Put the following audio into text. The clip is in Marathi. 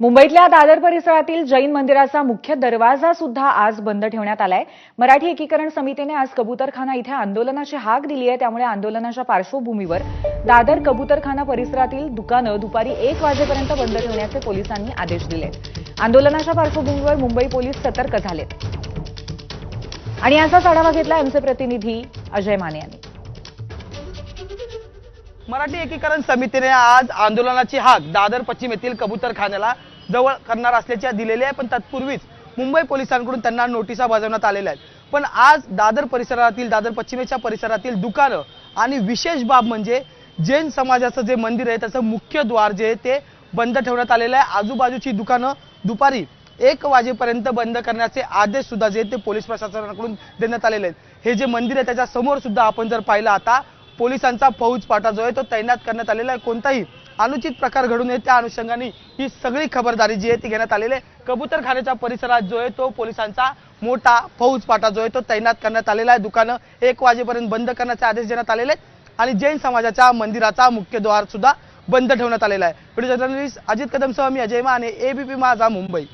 मुंबईतल्या दादर परिसरातील जैन मंदिराचा मुख्य दरवाजा सुद्धा आज बंद ठेवण्यात आलाय. मराठी एकीकरण समितीने आज कबुतरखाना इथे आंदोलनाची हाक दिली आहे. त्यामुळे आंदोलनाच्या पार्श्वभूमीवर दादर कबुतरखाना परिसरातील दुकानं दुपारी एक वाजेपर्यंत बंद ठेवण्याचे पोलिसांनी आदेश दिले. आंदोलनाच्या पार्श्वभूमीवर मुंबई पोलीस सतर्क झालेत. आणि याचाच आढावा घेतला आमचे प्रतिनिधी अजय माने यांनी. मराठी एकीकरण समितीने आज आंदोलनाची हाक दादर पश्चिम येथील कबूतरखान्याला जवळ करणार असल्याच्या दिलेली आहे पण तत्पूर्वीच मुंबई पोलिसांकडून त्यांना नोटिसा बजावण्यात आलेल्या आहेत. पण आज दादर परिसरातील दादर पश्चिमेच्या परिसरातील दुकानं आणि विशेष बाब म्हणजे जैन समाजाचं जे मंदिर आहे त्याचं मुख्य द्वार जे आहे ते बंद ठेवण्यात आलेलं आहे. आजूबाजूची दुकानं दुपारी एक वाजेपर्यंत बंद करण्याचे आदेश सुद्धा जे ते पोलीस प्रशासनाकडून देण्यात आलेले आहेत. हे जे मंदिर आहे त्याच्यासमोर सुद्धा आपण जर पाहिलं आता पोलिसांचा फौजपाटा जो आहे तो तैनात करण्यात आलेला आहे. कोणताही अनुचित प्रकार घडू नये त्या अनुषंगाने ही सगळी खबरदारी जी आहे ती घेण्यात आलेली आहे. कबूतरखान्याच्या परिसरात जो आहे तो पोलिसांचा मोठा फौजपाटा जो आहे तो तैनात करण्यात आलेला आहे. दुकानं एक वाजेपर्यंत बंद करण्याचे आदेश देण्यात आलेले आहेत. आणि जैन समाजाच्या मंदिराचा मुख्य द्वार सुद्धा बंद ठेवण्यात आलेला आहे. व्हिडिओ जर्नलिस्ट अजित कदमसह मी अजय माने एबीपी माझा मुंबई.